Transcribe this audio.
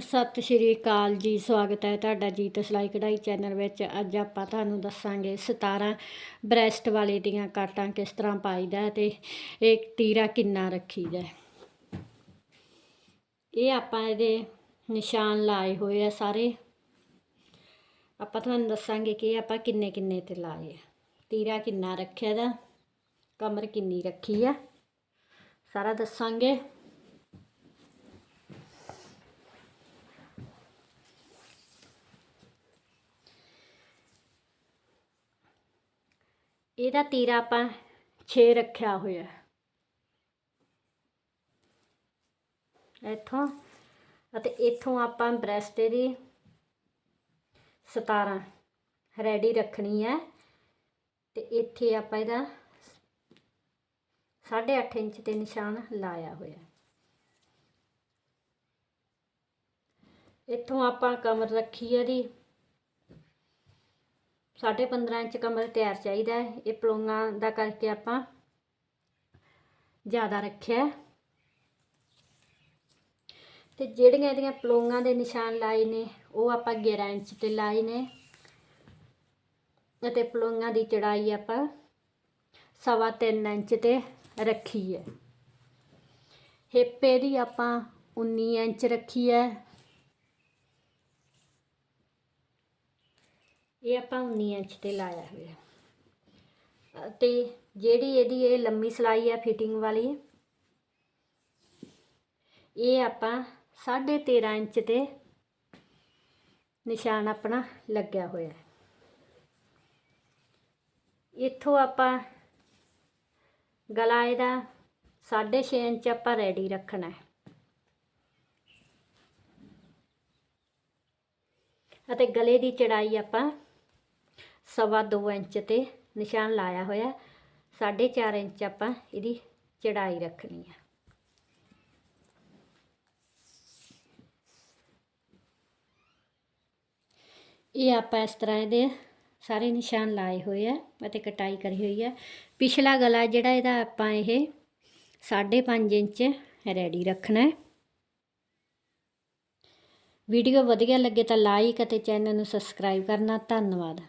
ਸਤਿ ਸ਼੍ਰੀ ਅਕਾਲ ਜੀ, ਸਵਾਗਤ ਹੈ ਤੁਹਾਡਾ ਜੀਤ ਸਿਲਾਈ ਕਢਾਈ ਚੈਨਲ ਵਿੱਚ। ਅੱਜ ਆਪਾਂ ਤੁਹਾਨੂੰ ਦੱਸਾਂਗੇ 17 ਬ੍ਰੈਸਟ ਵਾਲੇ ਦੀਆਂ ਕਾਟਾਂ ਕਿਸ ਤਰ੍ਹਾਂ ਪਾਈਦਾ ਹੈ ਤੇ ਇਹ ਤੀਰਾ ਕਿੰਨਾ ਰੱਖੀਦਾ ਇਹ ਆਪਾਂ ਇਹਦੇ ਨਿਸ਼ਾਨ ਲਾਏ ਹੋਏ ਆ ਸਾਰੇ। ਆਪਾਂ ਤੁਹਾਨੂੰ ਦੱਸਾਂਗੇ ਕਿ ਇਹ ਆਪਾਂ ਕਿੰਨੇ ਕਿੰਨੇ ਤੇ ਲਾਏ ਆ। ਤੀਰਾ ਕਿੰਨਾ ਰੱਖਿਆ ਦਾ, ਕਮਰ ਕਿੰਨੀ ਰੱਖੀ ਆ, ਸਾਰਾ ਦੱਸਾਂਗੇ। ਇਹਦਾ ਤੀਰਾ ਆਪਾਂ 6 ਰੱਖਿਆ ਹੋਇਆ ਇੱਥੋਂ ਅਤੇ ਇੱਥੋਂ ਆਪਾਂ ਬ੍ਰੈਸਟ ਦੀ 17 ਰੈਡੀ ਰੱਖਣੀ ਹੈ। ਤੇ ਇੱਥੇ ਆਪਾਂ ਇਹਦਾ 8.5 ਇੰਚ ਤੇ ਨਿਸ਼ਾਨ ਲਾਇਆ ਹੋਇਆ ਇੱਥੋਂ ਆਪਾਂ ਕਮਰ ਰੱਖੀ ਹੈ ਦੀ ਸਾਢੇ 15 ਇੰਚ ਕਮਰ ਤਿਆਰ ਚਾਹੀਦਾ ਹੈ। ਇਹ ਪਲੋਂਗਾ ਦਾ ਕਰਕੇ ਆਪਾਂ ਜ਼ਿਆਦਾ ਰੱਖਿਆ ਹੈ। ਤੇ ਜਿਹੜੀਆਂ ਇਹਦੀਆਂ ਪਲੋਂਗਾ ਦੇ ਨਿਸ਼ਾਨ ਲਾਏ ਨੇ, ਉਹ ਆਪਾਂ 11 ਇੰਚ ਤੇ ਲਾਏ ਨੇ। ਅਤੇ ਪਲੋਂਗਾ ਦੀ ਚੜਾਈ ਆਪਾਂ ਸਵਾ 3 ਇੰਚ ਤੇ ਰੱਖੀ ਹੈ। ਹਿੱਪ ਇਹਦੀ ਆਪਾਂ 19 ਇੰਚ ਰੱਖੀ ਹੈ। ਇਹ ਆਪਾਂ 19 ਇੰਚ ਤੇ ਲਾਇਆ ਹੋਇਆ। ਤੇ ਜਿਹੜੀ ਇਹਦੀ ਇਹ ਲੰਮੀ ਸਲਾਈ ਹੈ ਫਿਟਿੰਗ ਵਾਲੀ, ਇਹ ਆਪਾਂ 13.5 ਇੰਚ ਤੇ ਨਿਸ਼ਾਨ ਆਪਣਾ ਲੱਗਿਆ ਹੋਇਆ। ਇੱਥੋਂ ਆਪਾਂ ਗਲਾ ਇਹਦਾ 6.5 ਇੰਚ ਆਪਾਂ ਰੈਡੀ ਰੱਖਣਾ। ਹੈ ਅਤੇ ਗਲੇ ਦੀ ਚੜਾਈ ਆਪਾਂ ਸਵਾ 2 ਇੰਚ ਤੇ ਨਿਸ਼ਾਨ ਲਾਇਆ ਹੋਇਆ। 4.5 ਇੰਚ ਆਪਾਂ ਇਹਦੀ ਚੜਾਈ ਰੱਖਣੀ ਹੈ ਇਹ ਆਪਾਂ ਇਸ ਤਰ੍ਹਾਂ ਇਹਦੇ ਸਾਰੇ ਨਿਸ਼ਾਨ ਲਾਏ ਹੋਏ ਆ ਅਤੇ ਕਟਾਈ ਕਰੀ ਹੋਈ ਹੈ ਪਿਛਲਾ ਗਲਾ ਜਿਹੜਾ ਇਹਦਾ ਆਪਾਂ ਇਹ 5.5 ਇੰਚ ਰੈਡੀ ਰੱਖਣਾ ਹੈ। ਵੀਡੀਓ ਵਧੀਆ ਲੱਗੇ ਤਾਂ ਲਾਈਕ ਅਤੇ ਚੈਨਲ ਨੂੰ ਸਬਸਕ੍ਰਾਈਬ ਕਰਨਾ। ਧੰਨਵਾਦ।